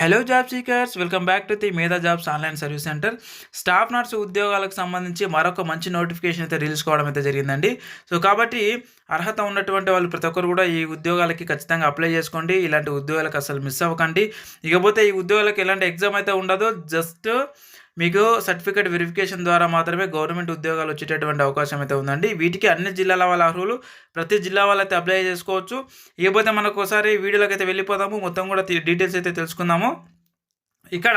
Hello job seekers welcome back to the Medha jobs online service center staff nurse ఉద్యోగాలకు సంబంధించి మరొక మంచి notification అయితే రిలీజ్ కావడం అయితే జరిగిందండి. సో కాబట్టి అర్హత ఉన్నటువంటి వాళ్ళు ప్రతి ఒక్కరు కూడా ఈ ఉద్యోగాలకి ఖచ్చితంగా అప్లై చేసుకోండి. ఇలాంటి ఉద్యోగాలకు అసలు మిస్ అవ్వకండి. ఇకపోతే ఈ ఉద్యోగాలకు ఎలాంటి ఎగ్జామ్ అయితే ఉండదు. జస్ట్ మీకు సర్టిఫికేట్ వెరిఫికేషన్ ద్వారా మాత్రమే గవర్నమెంట్ ఉద్యోగాలు వచ్చేటటువంటి అవకాశం అయితే ఉందండి. వీటికి అన్ని జిల్లాల వాళ్ళ అర్హులు ప్రతి జిల్లా వాళ్ళు అయితే అప్లై చేసుకోవచ్చు. ఇకపోతే మనకు ఒకసారి వీడియోలోకి అయితే వెళ్ళిపోదాము. మొత్తం కూడా డీటెయిల్స్ అయితే తెలుసుకుందాము. ఇక్కడ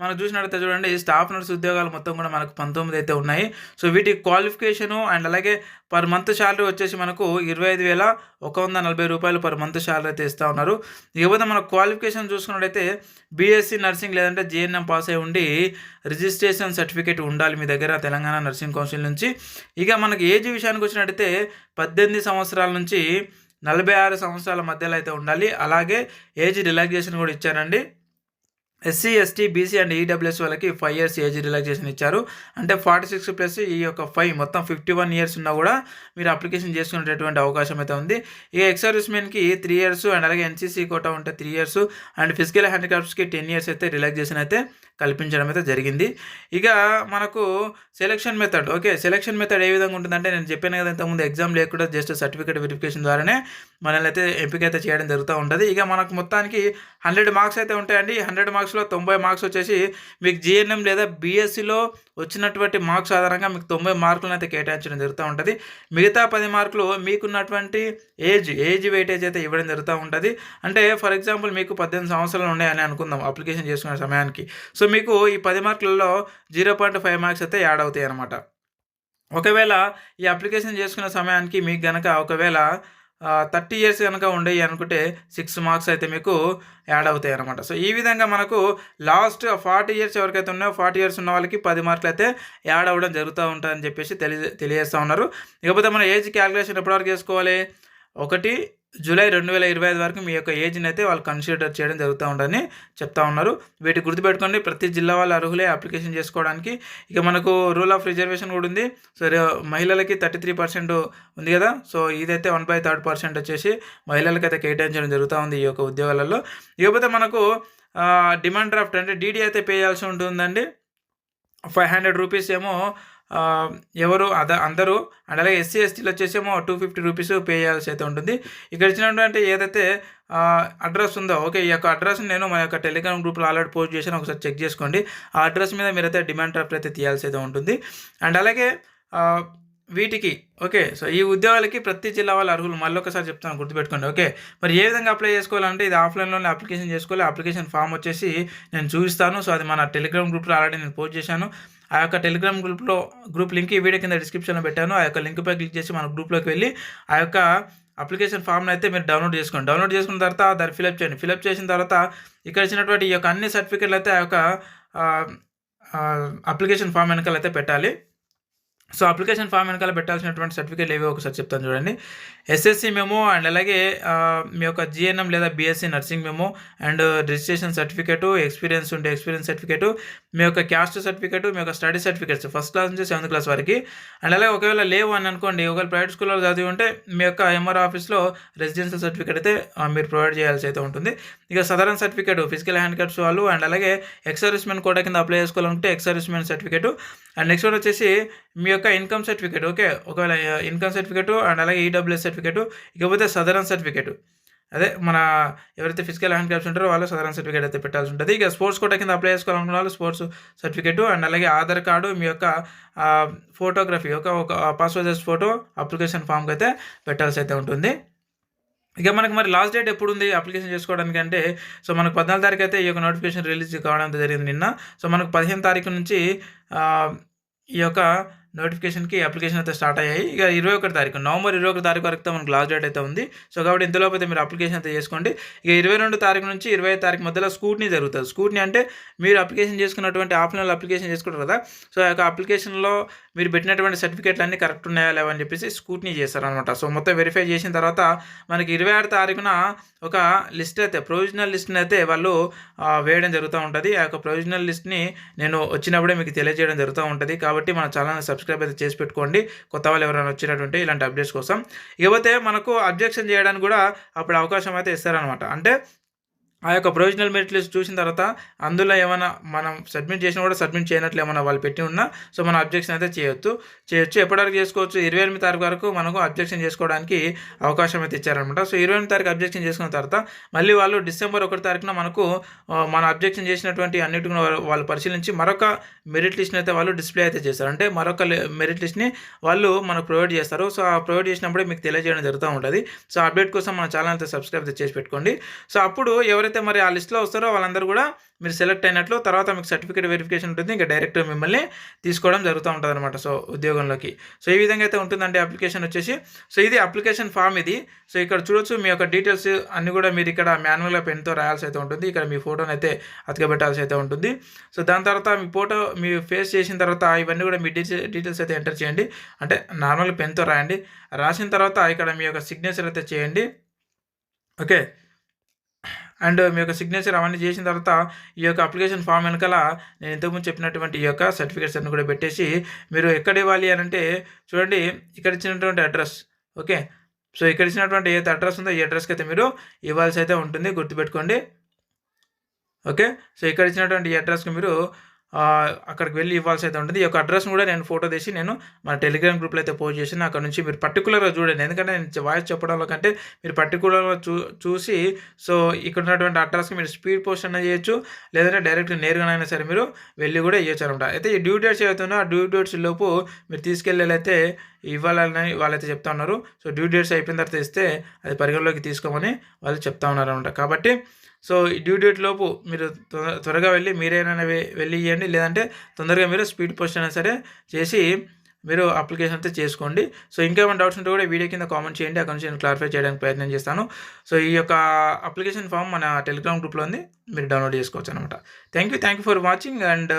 మనం చూసినట్లయితే చూడండి స్టాఫ్ నర్స్ ఉద్యోగాలు మొత్తం కూడా మనకు పంతొమ్మిది అయితే ఉన్నాయి. సో వీటి క్వాలిఫికేషను అండ్ అలాగే పర్ మంత్ శాలరీ వచ్చేసి మనకు ఇరవై ఐదు వేల ఒక వంద నలభై రూపాయలు పర్ మంత్ శాలరీ అయితే ఇస్తూ ఉన్నారు. ఇకపోతే మన క్వాలిఫికేషన్ చూసుకున్నట్టయితే బీఎస్సీ నర్సింగ్ లేదంటే జేఎన్ఎం పాస్ అయి ఉండి రిజిస్ట్రేషన్ సర్టిఫికేట్ ఉండాలి మీ దగ్గర తెలంగాణ నర్సింగ్ కౌన్సిల్ నుంచి. ఇక మనకి ఏజ్ విషయానికి వచ్చినట్టయితే పద్దెనిమిది సంవత్సరాల నుంచి నలభై ఆరు సంవత్సరాల మధ్యలో అయితే ఉండాలి. అలాగే ఏజ్ రిలాక్సేషన్ కూడా ఇచ్చారండి. SC ST BC and EWS వాళ్ళకి ఫైవ్ ఇయర్స్ ఏజ్ రిలాక్సేషన్ ఇచ్చారు. అంటే ఫార్టీ సిక్స్ ప్లస్ ఈ యొక్క ఫైవ్ మొత్తం ఫిఫ్టీ వన్ ఇయర్స్ ఉన్నా కూడా మీరు అప్లికేషన్ చేసుకునేటటువంటి అవకాశం అయితే ఉంది. ఈ ఎక్సర్విస్మెన్కి త్రీ ఇయర్స్ అండ్ అలాగే ఎన్సీసీ కోటా ఉంటే త్రీ ఇయర్స్ అండ్ ఫిజికల్ హ్యాండిక్రాఫ్ట్స్కి టెన్ ఇయర్స్ అయితే రిలాక్సేషన్ అయితే కల్పించడం అయితే జరిగింది. ఇక మనకు selection method okay selection method ఏ విధంగా ఉంటుందంటే నేను చెప్పాను కదా ఇంతకుముందు ఎగ్జామ్ లేకుండా జస్ట్ సర్టిఫికేట్ వెరిఫికేషన్ ద్వారానే మనల్ని అయితే ఎంపిక అయితే చేయడం జరుగుతూ ఉంటుంది. ఇక మనకు మొత్తానికి హండ్రెడ్ మార్క్స్ అయితే ఉంటాయండి. హండ్రెడ్ మార్క్స్ మార్క్స్లో తొంభై మార్క్స్ వచ్చేసి మీకు జిఎన్ఎం లేదా బీఎస్సీలో వచ్చినటువంటి మార్క్స్ ఆధారంగా మీకు తొంభై మార్కులను అయితే కేటాయించడం జరుగుతూ ఉంటుంది. మిగతా పది మార్కులు మీకున్నటువంటి ఏజ్ ఏజ్ వెయిటేజ్ అయితే ఇవ్వడం జరుగుతూ ఉంటుంది. అంటే ఫర్ ఎగ్జాంపుల్ మీకు పద్దెనిమిది సంవత్సరాలు ఉన్నాయని అనుకుందాం అప్లికేషన్ చేసుకునే సమయానికి. సో మీకు ఈ పది మార్కులలో జీరో పాయింట్ ఫైవ్ మార్క్స్ అయితే యాడ్ అవుతాయి అనమాట ఒకవేళ ఈ అప్లికేషన్ చేసుకునే సమయానికి మీకు గనక ఒకవేళ థర్టీ ఇయర్స్ కనుక ఉండేవి అనుకుంటే సిక్స్ మార్క్స్ అయితే మీకు యాడ్ అవుతాయి అనమాట సో ఈ విధంగా మనకు లాస్ట్ ఫార్టీ ఇయర్స్ ఎవరికైతే ఉన్నాయో ఫార్టీ ఇయర్స్ ఉన్న వాళ్ళకి పది మార్కులు అయితే యాడ్ అవ్వడం జరుగుతూ ఉంటుందని చెప్పేసి తెలియ తెలియజేస్తూ ఉన్నారు. ఇకపోతే మన ఏజ్ క్యాలిక్యులేషన్ ఎప్పటివరకు చేసుకోవాలి? ఒకటి జూలై రెండు వేల ఇరవై ఐదు వరకు మీ యొక్క ఏజ్ని అయితే వాళ్ళు కన్సిడర్ చేయడం జరుగుతూ ఉండని చెప్తా ఉన్నారు. వీటి గుర్తుపెట్టుకోండి ప్రతి జిల్లా వాళ్ళు అర్హులే అప్లికేషన్ చేసుకోవడానికి. ఇక మనకు రూల్ ఆఫ్ రిజర్వేషన్ కూడా ఉంది. సో మహిళలకి థర్టీ త్రీ పర్సెంట్ ఉంది కదా. సో ఇదైతే వన్ బై థర్డ్ పర్సెంట్ వచ్చేసి మహిళలకి అయితే కేటాయించడం జరుగుతూ ఉంది ఈ యొక్క ఉద్యోగాలలో. ఇకపోతే మనకు డిమాండ్ డ్రాఫ్ట్ అంటే డీడీ అయితే పే చేయాల్సి ఉంటుందండి. ఫైవ్ హండ్రెడ్ రూపీస్ ఏమో ఎవరు అద అందరూ అండ్ అలాగే ఎస్సీ ఎస్టీలు వచ్చేసేమో టూ ఫిఫ్టీ రూపీస్ పే చేయాల్సి అయితే ఉంటుంది. ఇక్కడ ఇచ్చినటువంటి ఏదైతే అడ్రస్ ఉందో ఓకే ఈ యొక్క అడ్రస్ నేను మా యొక్క టెలిగ్రామ్ గ్రూప్లో ఆల్రెడీ పోస్ట్ చేశాను ఒకసారి చెక్ చేసుకోండి. ఆ అడ్రస్ మీద మీరైతే డిమాండ్ డ్రాఫ్ట్ అయితే తీయాల్సి అయితే ఉంటుంది. అండ్ అలాగే వీటికి ఓకే సో ఈ ఉద్యోగాలకి ప్రతి జిల్లా వాళ్ళు అర్హులు మళ్ళీ ఒకసారి చెప్తాను గుర్తుపెట్టుకోండి ఓకే? మరి ఏ విధంగా అప్లై చేసుకోవాలంటే ఇది ఆఫ్లైన్లోనే అప్లికేషన్ చేసుకోవాలి. అప్లికేషన్ ఫామ్ వచ్చేసి నేను చూపిస్తాను. సో అది మన టెలిగ్రామ్ గ్రూప్లో ఆల్రెడీ నేను పోస్ట్ చేశాను. ఆ యొక్క టెలిగ్రామ్ గ్రూప్లో గ్రూప్ లింక్ ఈ వీడియో కింద డిస్క్రిప్షన్లో పెట్టాను. ఆ యొక్క లింక్పై క్లిక్ చేసి మన గ్రూప్లోకి వెళ్ళి ఆ యొక్క అప్లికేషన్ ఫామ్ని అయితే మీరు డౌన్లోడ్ చేసుకోండి. డౌన్లోడ్ చేసుకున్న తర్వాత దాన్ని ఫిలప్ చేయండి. ఫిలప్ చేసిన తర్వాత ఇక్కడ ఇచ్చినటువంటి ఈ యొక్క అన్ని సర్టిఫికెట్లు అయితే ఆ యొక్క అప్లికేషన్ ఫామ్ వెనకాల అయితే పెట్టాలి. సో అప్లికేషన్ ఫామ్ వెనకాల పెట్టాల్సినటువంటి సర్టిఫికేట్లు ఏవో ఒకసారి చెప్తాను చూడండి. ఎస్ఎస్సి మెమో అండ్ అలాగే మీ యొక్క జిఎన్ఎం లేదా BSc nursing memo and registration certificate experience ఉంటే ఎక్స్పీరియన్స్ సర్టిఫికేటు మీ యొక్క క్యాస్ట్ సర్టిఫికేట్ మీ యొక్క స్టడీ సర్టిఫికేట్స్ ఫస్ట్ క్లాస్ నుంచి సెవెంత్ క్లాస్ వరకు. అండ్ అలాగే ఒకవేళ లేవు అని అనుకోండి ఒకవేళ ప్రైవేట్ స్కూల్లో చదివి ఉంటే మీ యొక్క ఎంఆర్ ఆఫీస్లో రెసిడెన్షియల్ సర్టిఫికేట్ అయితే మీరు ప్రొవైడ్ చేయాల్సి అయితే ఉంటుంది. ఇక సదరన్ సర్టిఫికేట్ ఫిజికల్ హ్యాండ్ కార్డ్స్ వాళ్ళు అండ్ అలాగే ఎక్సర్విస్మెంట్ కూడా కోటా కింద అప్లై చేసుకోవాలనుకుంటే ex servicemen certificate and next one వచ్చేసి మీ యొక్క ఇన్కమ్ సర్టిఫికేట్ ఓకే ఒకవేళ ఇన్కమ్ సర్టిఫికేట్ అండ్ అలాగే ఈడబ్ల్యూఎస్ సర్టిఫికేట్ ఇకపోతే సదరన్ సర్టిఫికేట్ అదే మన ఎవరైతే ఫిజికల్ హ్యాండ్ ఉంటారో వాళ్ళు సదరన్ సర్టిఫికేట్ అయితే పెట్టాల్సి ఉంటుంది ఇక స్పోర్ట్స్ కోటా కింద అప్లై చేసుకోవాలనుకున్న వాళ్ళు స్పోర్ట్స్ సర్టిఫికేట్ అండ్ అలాగే ఆధార్ కార్డు మీ యొక్క ఫోటోగ్రఫీ ఒక ఒక పాస్పోర్ట్ ఫోటో అప్లికేషన్ ఫామ్కి అయితే పెట్టాల్సి అయితే ఉంటుంది. ఇక మనకి మరి లాస్ట్ డేట్ ఎప్పుడు ఉంది అప్లికేషన్ చేసుకోవడానికి అంటే సో మనకు పద్నాలుగు తారీఖు అయితే ఈ యొక్క నోటిఫికేషన్ రిలీజ్ కావడం జరిగింది నిన్న. సో మనకు పదిహేను తారీఖు నుంచి ఈ యొక్క నోటిఫికేషన్కి అప్లికేషన్ అయితే స్టార్ట్ అయ్యాయి. ఇక ఇరవై ఒకటి తారీఖు నవంబర్ ఇరవై ఒకటి తారీఖు వరకు మనకు లాస్ట్ డేట్ అయితే ఉంది. సో కాబట్టి ఇంతలోపు అయితే మీరు అప్లికేషన్ అయితే చేసుకోండి. ఇక ఇరవై రెండు తారీఖు నుంచి ఇరవై తారీఖు మధ్యలో స్కూట్నీ జరుగుతుంది. స్కూట్నీ అంటే మీరు అప్లికేషన్ చేసుకున్నటువంటి ఆఫ్లైన్లో అప్లికేషన్ చేసుకుంటారు కదా. సో ఆ యొక్క అప్లికేషన్లో మీరు పెట్టినటువంటి సర్టిఫికేట్లు అన్నీ కరెక్ట్ ఉన్నాయా లేవని చెప్పేసి స్కూట్నీ చేస్తారనమాట సో మొత్తం వెరిఫై చేసిన తర్వాత మనకి ఇరవై ఆరు తారీఖున ఒక లిస్ట్ అయితే ప్రొవిజనల్ లిస్ట్ని అయితే వాళ్ళు వేయడం జరుగుతూ ఉంటుంది. ఆ యొక్క ప్రొవిజనల్ లిస్ట్ని నేను వచ్చినప్పుడే మీకు తెలియజేయడం జరుగుతూ ఉంటుంది. కాబట్టి మన ఛానల్ని సబ్స్క్రైబ్ అయితే చేసి పెట్టుకోండి. కొత్త వాళ్ళు ఎవరైనా వచ్చినటువంటి ఇలాంటి అప్డేట్స్ కోసం. ఇకపోతే మనకు అబ్జెక్షన్ చేయడానికి కూడా అప్పుడు అవకాశం అయితే ఇస్తారనమాట అంటే ఆ యొక్క ప్రొవిజనల్ మెరిట్ లిస్ట్ చూసిన తర్వాత అందులో ఏమైనా మనం సబ్మిట్ చేసినా కూడా సబ్మిట్ చేయనట్లు ఏమైనా వాళ్ళు పెట్టి ఉన్నా సో మనం అబ్జెక్షన్ అయితే చేయొచ్చు చేయొచ్చు. ఎప్పటివరకు చేసుకోవచ్చు? ఇరవై ఎనిమిది తారీఖు వరకు మనకు అబ్జెక్షన్ చేసుకోవడానికి అవకాశం అయితే ఇచ్చారనమాట సో ఇరవై ఎనిమిది తారీఖు అబ్జెక్షన్ చేసుకున్న తర్వాత మళ్ళీ వాళ్ళు డిసెంబర్ ఒకటి తారీఖున మనకు మన అబ్జెక్షన్ చేసినటువంటి అన్నిటిని వాళ్ళు- వాళ్ళు పరిశీలించి మరొక మెరిట్ లిస్ట్ని అయితే వాళ్ళు డిస్ప్లే అయితే చేస్తారు అంటే మరొక మెరిట్ లిస్ట్ని వాళ్ళు మనకు ప్రొవైడ్ చేస్తారు. సో ఆ ప్రొవైడ్ చేసినప్పుడే మీకు తెలియజేయడం జరుగుతూ ఉంటుంది. సో అప్డేట్ కోసం మన ఛానల్ అయితే సబ్స్క్రైబ్ చేసి పెట్టుకోండి. సో అప్పుడు ఎవరైతే మరి ఆ లిస్ట్లో వస్తారో వాళ్ళందరూ కూడా మీరు సెలెక్ట్ అయినట్లు తర్వాత మీకు సర్టిఫికేట్ వెరిఫికేషన్ ఉంటుంది. ఇంకా డైరెక్ట్ మిమ్మల్ని తీసుకోవడం జరుగుతూ ఉంటుంది అనమాట సో ఉద్యోగంలోకి. సో ఈ విధంగా అయితే ఉంటుందండి అప్లికేషన్ వచ్చేసి. సో ఇది అప్లికేషన్ ఫామ్ ఇది. సో ఇక్కడ చూడొచ్చు మీ యొక్క డీటెయిల్స్ అన్ని కూడా మీరు ఇక్కడ మాన్యువల్గా పెన్తో రాయాల్సి అయితే ఉంటుంది. ఇక్కడ మీ ఫోటోని అయితే అతకబెట్టాల్సి అయితే ఉంటుంది. సో దాని తర్వాత మీ ఫోటో మీ ఫేస్ చేసిన తర్వాత ఇవన్నీ కూడా మీ డీటెయిల్స్ అయితే ఎంటర్ చేయండి. అంటే నార్మల్ పెన్తో రాయండి. రాసిన తర్వాత ఇక్కడ మీ యొక్క సిగ్నేచర్ అయితే చేయండి. ఓకే. అండ్ మీ యొక్క సిగ్నేచర్ అవన్నీ చేసిన తర్వాత ఈ యొక్క అప్లికేషన్ ఫామ్ వెనకాల నేను ఇంతకుముందు చెప్పినటువంటి ఈ యొక్క సర్టిఫికేట్స్ అన్ని కూడా పెట్టేసి మీరు ఎక్కడ ఇవ్వాలి అని అంటే చూడండి ఇక్కడ ఇచ్చినటువంటి అడ్రస్ ఓకే సో ఇక్కడ ఇచ్చినటువంటి ఏ అడ్రస్ ఉందో ఈ అడ్రస్కి అయితే మీరు ఇవ్వాల్సి అయితే ఉంటుంది గుర్తుపెట్టుకోండి. ఓకే సో ఇక్కడ ఇచ్చినటువంటి ఈ అడ్రస్కి మీరు అక్కడికి వెళ్ళి ఇవ్వాల్సి అయితే ఉంటుంది. ఈ యొక్క అడ్రస్ని కూడా నేను ఫోటో తీసి నేను మన టెలిగ్రామ్ గ్రూప్లో అయితే పోస్ట్ చేసి అక్కడ నుంచి మీరు పర్టికులర్గా చూడండి. ఎందుకంటే నేను వాయిస్ చెప్పడంలో కంటే మీరు పర్టికులర్గా చూ చూసి సో ఇక్కడ ఉన్నటువంటి అడ్రస్కి మీరు స్పీడ్ పోస్ట్ అయినా చేయొచ్చు. లేదంటే డైరెక్ట్ నేరుగానైనా సరే మీరు వెళ్ళి కూడా ఇవ్వచ్చు అనమాట అయితే ఈ డ్యూ డేట్స్ ఏవైతుందో ఆ డ్యూ డేట్స్ లోపు మీరు తీసుకెళ్ళేలైతే ఇవ్వాలని వాళ్ళైతే చెప్తా ఉన్నారు. సో డ్యూ డేట్స్ అయిపోయిన తర్వాత ఇస్తే అది పరిగణలోకి తీసుకోమని వాళ్ళు చెప్తా ఉన్నారు అనమాట కాబట్టి సో ఈ డ్యూ డేట్ లోపు మీరు త్వర- త్వరగా వెళ్ళి మీరేమైనా వెళ్ళి ఇవ్వండి లేదంటే తొందరగా మీరు స్పీడ్ పోస్ట్ అయినా సరే చేసి మీరు అప్లికేషన్ అయితే చేసుకోండి. సో ఇంకేమైనా డౌట్స్ ఉంటే కూడా వీడియో కింద కామెంట్ చేయండి. అక్కడ నుంచి నేను క్లారిఫై చేయడానికి ప్రయత్నం చేస్తాను. సో ఈ యొక్క అప్లికేషన్ ఫామ్ మన టెలిగ్రామ్ గ్రూప్లో ఉంది. మీరు డౌన్లోడ్ చేసుకోవచ్చు అనమాట thank you thank you for watching and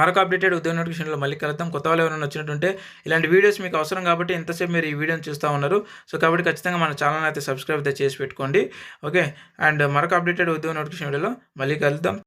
మరొక అప్డేటెడ్ ఉద్యోగ నోటిఫికేషన్లో మళ్ళీ కలుద్దాం. కొత్త వాళ్ళు ఎవరైనా వచ్చినట్టుంటే ఇలాంటి వీడియోస్ మీకు అవసరం కాబట్టి ఎంతసేపు మీరు ఈ వీడియోని చూస్తూ ఉన్నారు. సో కాబట్టి ఖచ్చితంగా మన ఛానల్ అయితే సబ్స్క్రైబ్ అయితే చేసి పెట్టుకోండి. ఓకే అండ్ మరొక అప్డేటెడ్ ఉద్యోగ నోటిఫికేషన్ వీడియోలో మళ్ళీ కలుద్దాం.